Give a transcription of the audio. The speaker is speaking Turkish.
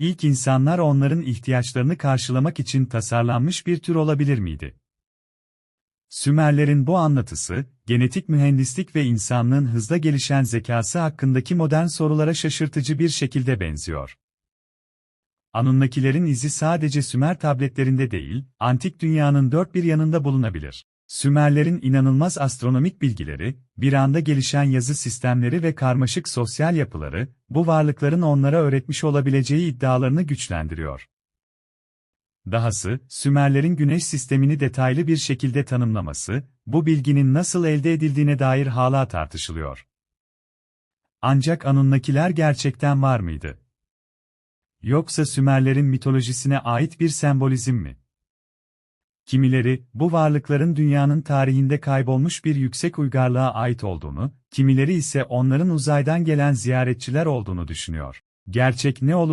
ilk insanlar onların ihtiyaçlarını karşılamak için tasarlanmış bir tür olabilir miydi? Sümerlerin bu anlatısı, genetik mühendislik ve insanlığın hızla gelişen zekası hakkındaki modern sorulara şaşırtıcı bir şekilde benziyor. Anunnakilerin izi sadece Sümer tabletlerinde değil, antik dünyanın dört bir yanında bulunabilir. Sümerlerin inanılmaz astronomik bilgileri, bir anda gelişen yazı sistemleri ve karmaşık sosyal yapıları, bu varlıkların onlara öğretmiş olabileceği iddialarını güçlendiriyor. Dahası, Sümerlerin güneş sistemini detaylı bir şekilde tanımlaması, bu bilginin nasıl elde edildiğine dair hala tartışılıyor. Ancak Anunnakiler gerçekten var mıydı? Yoksa Sümerlerin mitolojisine ait bir sembolizm mi? Kimileri, bu varlıkların dünyanın tarihinde kaybolmuş bir yüksek uygarlığa ait olduğunu, kimileri ise onların uzaydan gelen ziyaretçiler olduğunu düşünüyor. Gerçek ne olur